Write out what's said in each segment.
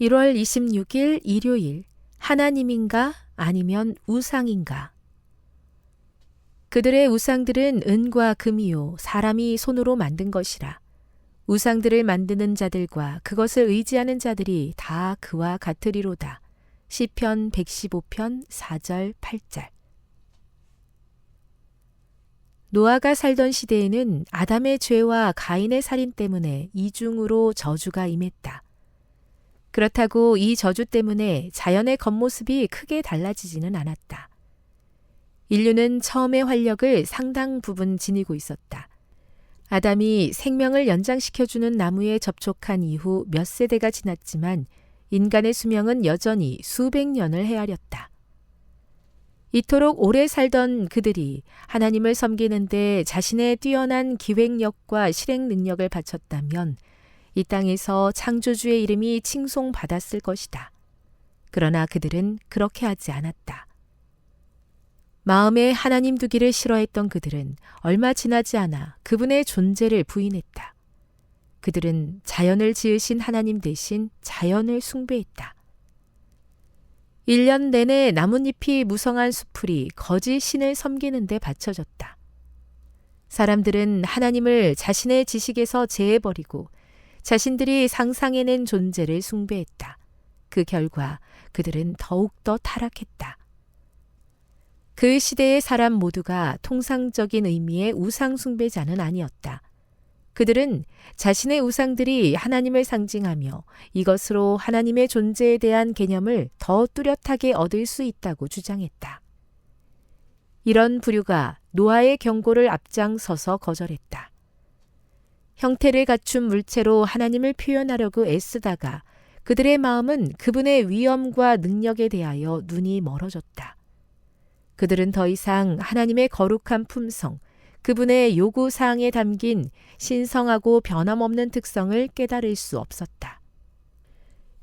1월 26일 일요일 하나님인가 아니면 우상인가? 그들의 우상들은 은과 금이요 사람이 손으로 만든 것이라. 우상들을 만드는 자들과 그것을 의지하는 자들이 다 그와 같으리로다. 시편 115편 4절 8절. 노아가 살던 시대에는 아담의 죄와 가인의 살인 때문에 이중으로 저주가 임했다. 그렇다고 이 저주 때문에 자연의 겉모습이 크게 달라지지는 않았다. 인류는 처음의 활력을 상당 부분 지니고 있었다. 아담이 생명을 연장시켜주는 나무에 접촉한 이후 몇 세대가 지났지만 인간의 수명은 여전히 수백 년을 헤아렸다. 이토록 오래 살던 그들이 하나님을 섬기는데 자신의 뛰어난 기획력과 실행 능력을 바쳤다면 이 땅에서 창조주의 이름이 칭송받았을 것이다. 그러나 그들은 그렇게 하지 않았다. 마음에 하나님 두기를 싫어했던 그들은 얼마 지나지 않아 그분의 존재를 부인했다. 그들은 자연을 지으신 하나님 대신 자연을 숭배했다. 1년 내내 나뭇잎이 무성한 수풀이 거짓 신을 섬기는 데 바쳐졌다. 사람들은 하나님을 자신의 지식에서 제해버리고 자신들이 상상해낸 존재를 숭배했다. 그 결과 그들은 더욱더 타락했다. 그 시대의 사람 모두가 통상적인 의미의 우상숭배자는 아니었다. 그들은 자신의 우상들이 하나님을 상징하며 이것으로 하나님의 존재에 대한 개념을 더 뚜렷하게 얻을 수 있다고 주장했다. 이런 부류가 노아의 경고를 앞장서서 거절했다. 형태를 갖춘 물체로 하나님을 표현하려고 애쓰다가 그들의 마음은 그분의 위엄과 능력에 대하여 눈이 멀어졌다. 그들은 더 이상 하나님의 거룩한 품성, 그분의 요구 사항에 담긴 신성하고 변함없는 특성을 깨달을 수 없었다.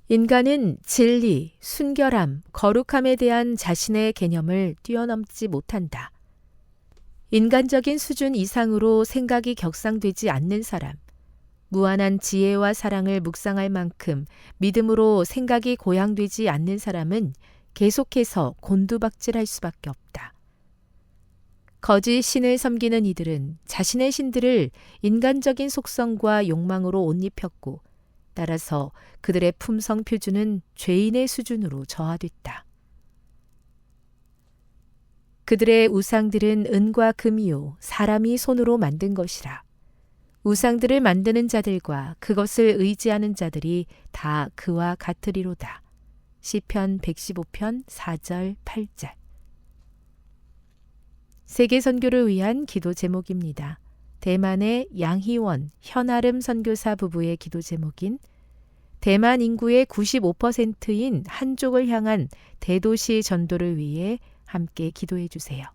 인간은 진리, 순결함, 거룩함에 대한 자신의 개념을 뛰어넘지 못한다. 인간적인 수준 이상으로 생각이 격상되지 않는 사람, 무한한 지혜와 사랑을 묵상할 만큼 믿음으로 생각이 고양되지 않는 사람은 계속해서 곤두박질할 수밖에 없다. 거짓 신을 섬기는 이들은 자신의 신들을 인간적인 속성과 욕망으로 옷 입혔고 따라서 그들의 품성 표준은 죄인의 수준으로 저하됐다. 그들의 우상들은 은과 금이요 사람이 손으로 만든 것이라. 우상들을 만드는 자들과 그것을 의지하는 자들이 다 그와 같으리로다. 시편 115편 4절 8절 세계 선교를 위한 기도 제목입니다. 대만의 양희원, 현아름 선교사 부부의 기도 제목인 대만 인구의 95%인 한족을 향한 대도시 전도를 위해 함께 기도해 주세요.